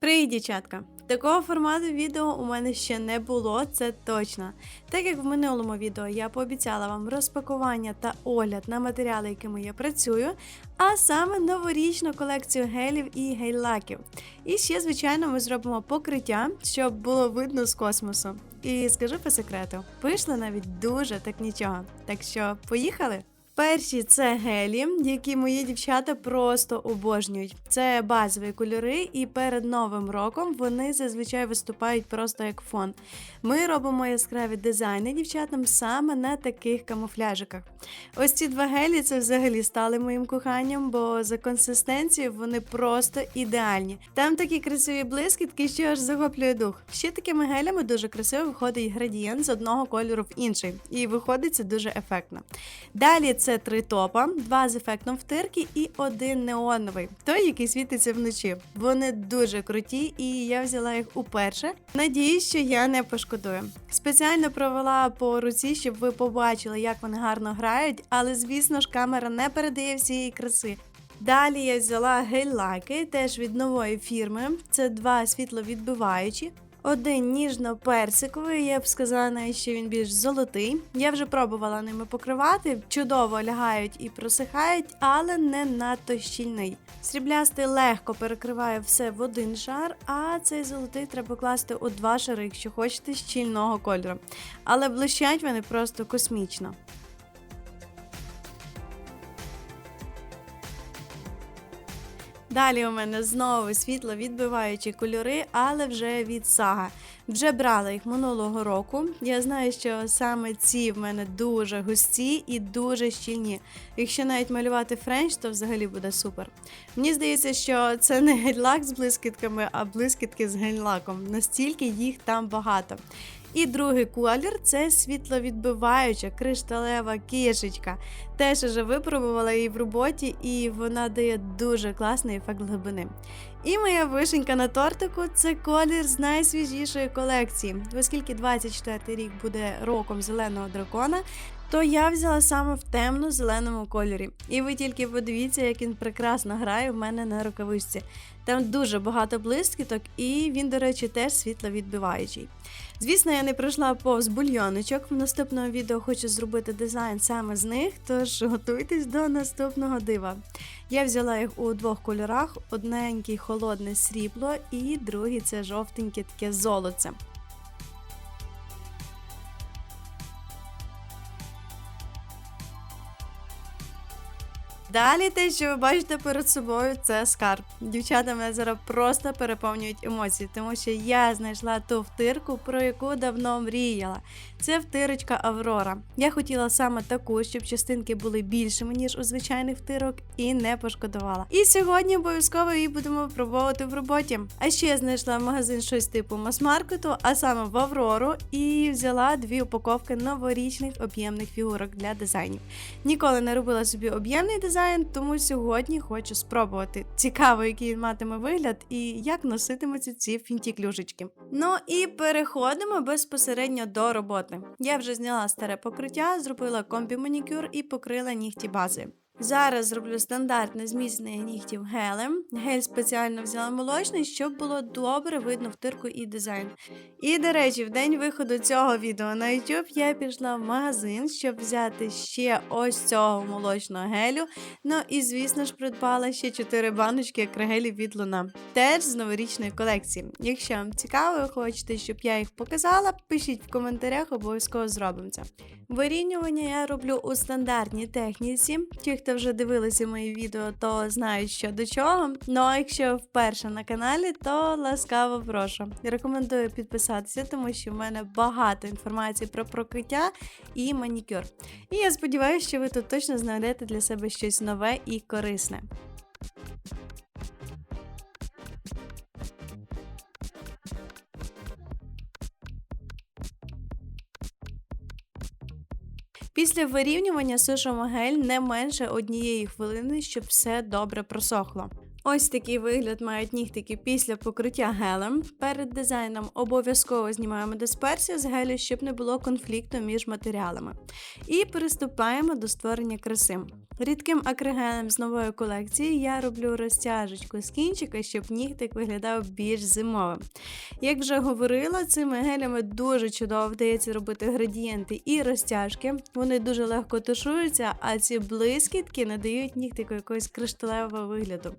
Привіт, дівчатка! Такого формату відео у мене ще не було, це точно. Так як в минулому відео я пообіцяла вам розпакування та огляд на матеріали, якими я працюю, а саме новорічну колекцію гелів і гель-лаків. І ще, звичайно, ми зробимо покриття, щоб було видно з космосу. І скажу по секрету, вийшло навіть дуже так нічого. Так що, поїхали? Перші це гелі, які мої дівчата просто обожнюють. Це базові кольори, і перед новим роком вони зазвичай виступають просто як фон. Ми робимо яскраві дизайни дівчатам саме на таких камуфляжиках. Ось ці два гелі це взагалі стали моїм коханням, бо за консистенцією вони просто ідеальні. Там такі красиві блискітки, що аж захоплює дух. Ще такими гелями дуже красиво виходить градієнт з одного кольору в інший, і виходить це дуже ефектно. Далі це три топа, два з ефектом втирки і один неоновий, той, який світиться вночі. Вони дуже круті, і я взяла їх уперше. Надіюсь, що я не пошкодую. Спеціально провела по руці, щоб ви побачили, як вони гарно грають, але звісно ж камера не передає всієї краси. Далі я взяла гель-лаки, теж від нової фірми. Це два світловідбиваючі. Один ніжно-персиковий, я б сказала, навіть, що він більш золотий. Я вже пробувала ними покривати, чудово лягають і просихають, але не надто щільний. Сріблястий легко перекриває все в один шар, а цей золотий треба класти у два шари, якщо хочете щільного кольору. Але блищать вони просто космічно. Далі у мене знову світло відбиваючі кольори, але вже від сага. Вже брала їх минулого року. Я знаю, що саме ці в мене дуже густі і дуже щільні. Якщо навіть малювати френч, то взагалі буде супер. Мені здається, що це не гель-лак з блискітками, а блискітки з гель-лаком. Настільки їх там багато. І другий колір це світловідбиваюча кришталева кишечка. Теж вже випробувала її в роботі, і вона дає дуже класний ефект глибини. І моя вишенька на тортику це колір з найсвіжішої колекції. Оскільки 24 рік буде роком зеленого дракона, то я взяла саме в темно-зеленому кольорі. І ви тільки подивіться, як він прекрасно грає в мене на рукавичці. Там дуже багато блискіток, і він, до речі, теж світловідбиваючий. Звісно, я не пройшла повз бульйоночок. В наступному відео хочу зробити дизайн саме з них, тож готуйтесь до наступного дива. Я взяла їх у двох кольорах: одненький холодне срібло, і другий це жовтеньке таке золоце. Далі те, що ви бачите перед собою, це скарб. Дівчата мене зараз просто переповнюють емоції, тому що я знайшла ту втирку, про яку давно мріяла. Це втирочка Аврора. Я хотіла саме таку, щоб частинки були більшими, ніж у звичайних втирок, і не пошкодувала. І сьогодні обов'язково її будемо пробувати в роботі. А ще я знайшла магазин щось типу мас-маркету, а саме в Аврору, і взяла дві упаковки новорічних об'ємних фігурок для дизайнів. Ніколи не робила собі об'ємний дизайн дизайн, тому сьогодні хочу спробувати. Цікаво, який він матиме вигляд і як носитимуться ці фінті-клюшечки. Ну і переходимо безпосередньо до роботи. Я вже зняла старе покриття, зробила комбі-манікюр і покрила нігті бази. Зараз зроблю стандартне зміцнення нігтів гелем. Гель спеціально взяла молочний, щоб було добре видно втирку і дизайн. І, до речі, в день виходу цього відео на YouTube я пішла в магазин, щоб взяти ще ось цього молочного гелю. Ну і, звісно ж, придбала ще 4 баночки акригелів від Луна. Теж з новорічної колекції. Якщо вам цікаво, і хочете, щоб я їх показала, пишіть в коментарях, обов'язково зробимо це. Вирівнювання я роблю у стандартній техніці. Ті, хто вже дивилися мої відео, то знають, що до чого. Ну а якщо вперше на каналі, то ласкаво прошу. Рекомендую підписатися, тому що в мене багато інформації про прокриття і манікюр. І я сподіваюся, що ви тут точно знайдете для себе щось нове і корисне. Після вирівнювання сушимо гель не менше однієї хвилини, щоб все добре просохло. Ось такий вигляд мають нігтики після покриття гелем. Перед дизайном обов'язково знімаємо дисперсію з гелю, щоб не було конфлікту між матеріалами. І приступаємо до створення краси. Рідким акригелем з нової колекції я роблю розтяжечку з кінчика, щоб нігтик виглядав більш зимовим. Як вже говорила, цими гелями дуже чудово вдається робити градієнти і розтяжки. Вони дуже легко тушуються, а ці блискітки надають нігтику якогось кришталевого вигляду.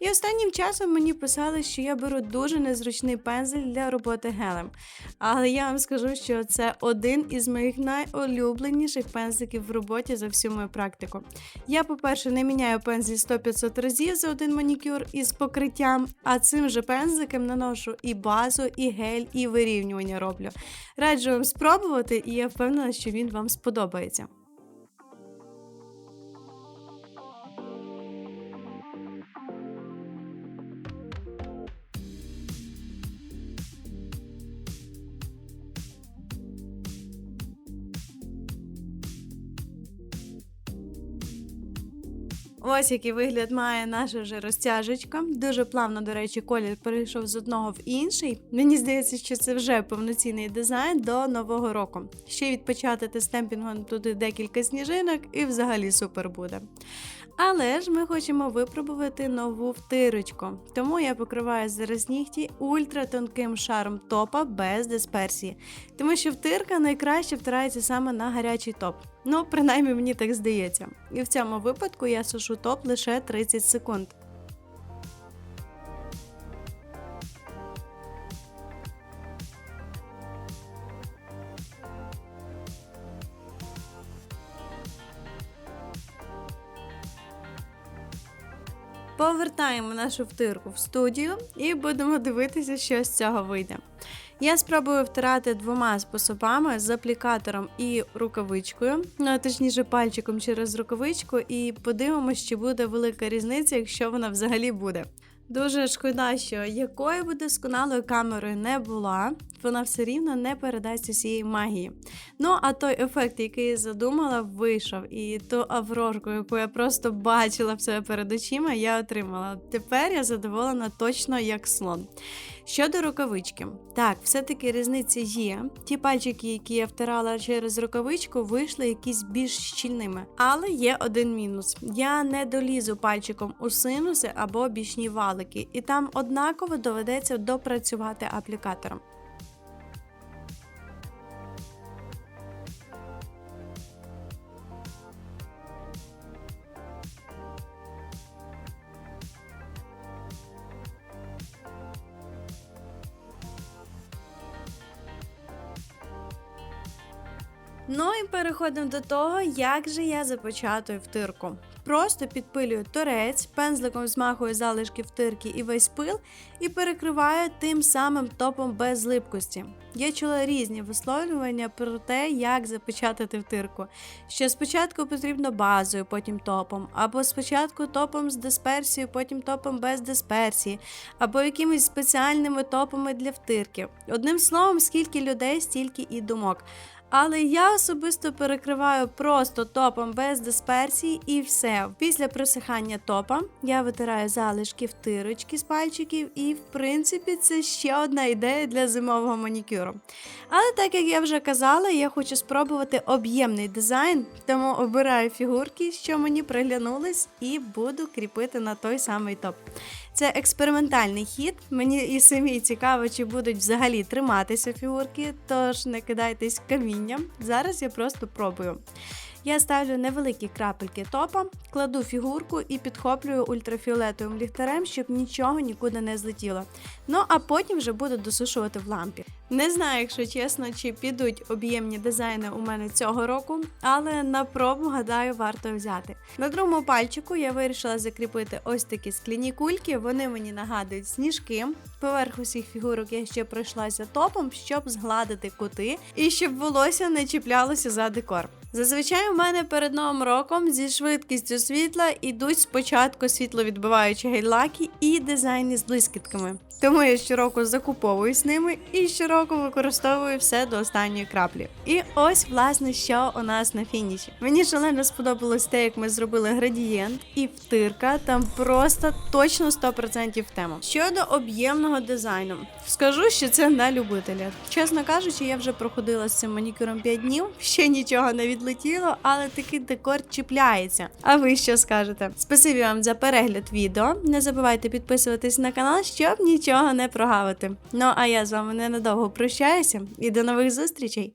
І останнім часом мені писали, що я беру дуже незручний пензель для роботи гелем. Але я вам скажу, що це один із моїх найулюбленіших пензликів в роботі за всю мою практику. Я, по-перше, не міняю пензлі 100-500 разів за один манікюр із покриттям, а цим же пензликом наношу і базу, і гель, і вирівнювання роблю. Раджу вам спробувати, і я впевнена, що він вам сподобається. Ось який вигляд має наша вже розтяжечка. Дуже плавно, до речі, колір перейшов з одного в інший. Мені здається, що це вже повноцінний дизайн до нового року. Ще відпочатити стемпінгом туди декілька сніжинок і взагалі супер буде. Але ж ми хочемо випробувати нову втирочку. Тому я покриваю зараз нігті ультратонким шаром топа без дисперсії. Тому що втирка найкраще втирається саме на гарячий топ. Ну, принаймні мені так здається. І в цьому випадку я сушу топ лише 30 секунд. Повертаємо нашу втирку в студію і будемо дивитися, що з цього вийде. Я спробую втирати двома способами з аплікатором і рукавичкою, ну точніше пальчиком через рукавичку, і подивимося, чи буде велика різниця, якщо вона взагалі буде. Дуже шкода, що якою би досконалою камерою не була, вона все рівно не передасть усієї магії. Ну, а той ефект, який я задумала, вийшов. І ту аврорку, яку я просто бачила себе перед очима, я отримала. Тепер я задоволена точно як слон. Щодо рукавички, так, все-таки різниця є. Ті пальчики, які я втирала через рукавичку, вийшли якісь більш щільними. Але є один мінус: я не долізу пальчиком у синуси або бічні валики, і там однаково доведеться допрацювати аплікатором. Ну і переходимо до того, як же я запечатую втирку. Просто підпилюю торець, пензликом змахую залишки втирки і весь пил, і перекриваю тим самим топом без липкості. Я чула різні висловлювання про те, як запечатати втирку. Що спочатку потрібно базою, потім топом, або спочатку топом з дисперсією, потім топом без дисперсії, або якимись спеціальними топами для втирки. Одним словом, скільки людей, стільки і думок. Але я особисто перекриваю просто топом без дисперсії і все. Після просихання топа я витираю залишки втирочки з пальчиків, і в принципі це ще одна ідея для зимового манікюру. Але так як я вже казала, я хочу спробувати об'ємний дизайн, тому обираю фігурки, що мені приглянулись, і буду кріпити на той самий топ. Це експериментальний хід. Мені і самі цікаво, чи будуть взагалі триматися фігурки, тож не кидайтесь камінням. Зараз я просто пробую. Я ставлю невеликі крапельки топа, кладу фігурку і підхоплюю ультрафіолетовим ліхтарем, щоб нічого нікуди не злетіло. Ну а потім вже буду досушувати в лампі. Не знаю, якщо чесно, чи підуть об'ємні дизайни у мене цього року, але на пробу, гадаю, варто взяти. На другому пальчику я вирішила закріпити ось такі скляні кульки. Вони мені нагадують сніжки. Поверх усіх фігурок я ще пройшлася топом, щоб згладити кути і щоб волосся не чіплялося за декор. Зазвичай у мене перед новим роком зі швидкістю світла йдуть спочатку світловідбиваючі гейлаки і дизайни з блискітками. Тому я щороку закуповуюсь ними і щороку року використовую все до останньої краплі. І ось, власне, що у нас на фініші. Мені шалено сподобалось те, як ми зробили градієнт і втирка. Там просто точно 100% тема. Щодо об'ємного дизайну, скажу, що це на любителя. Чесно кажучи, я вже проходила з цим манікюром 5 днів, ще нічого не відлетіло, але такий декор чіпляється. А ви що скажете? Спасибі вам за перегляд відео. Не забувайте підписуватись на канал, щоб нічого не прогавити. Ну а я з вами ненадовго прощаюся і до нових зустрічей!